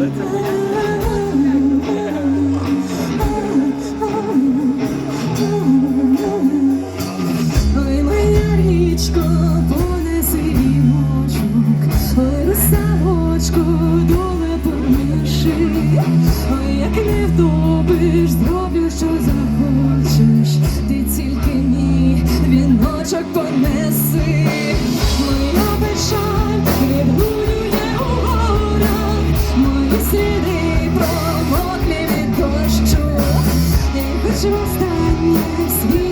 Ой, моя річко, понеси віночок, ой, русавочку, доле поміши, ой, як не вдобиш, зроблю, що захочеш, ти тільки мій понеси, моя печаль. just that yes, he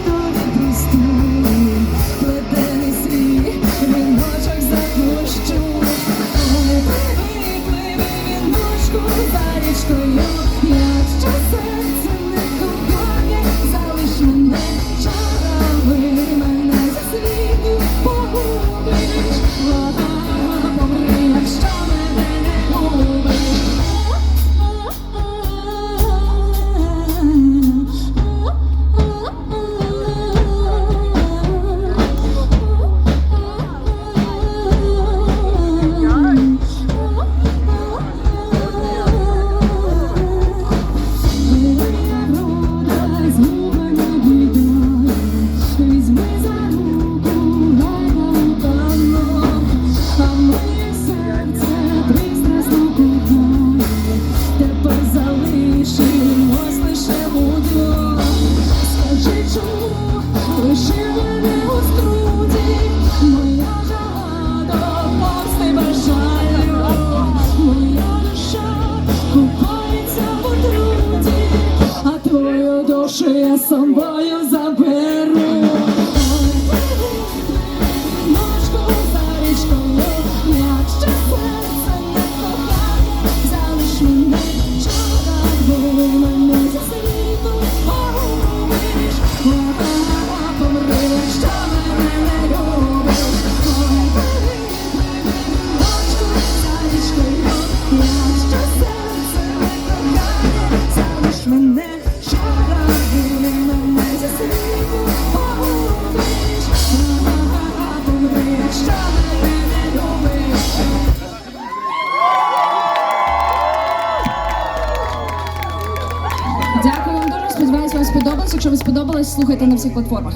душі я собою заберу. Дякую вам дуже. Сподіваюсь, вам сподобалось. Якщо ви сподобалось, слухайте на всіх платформах.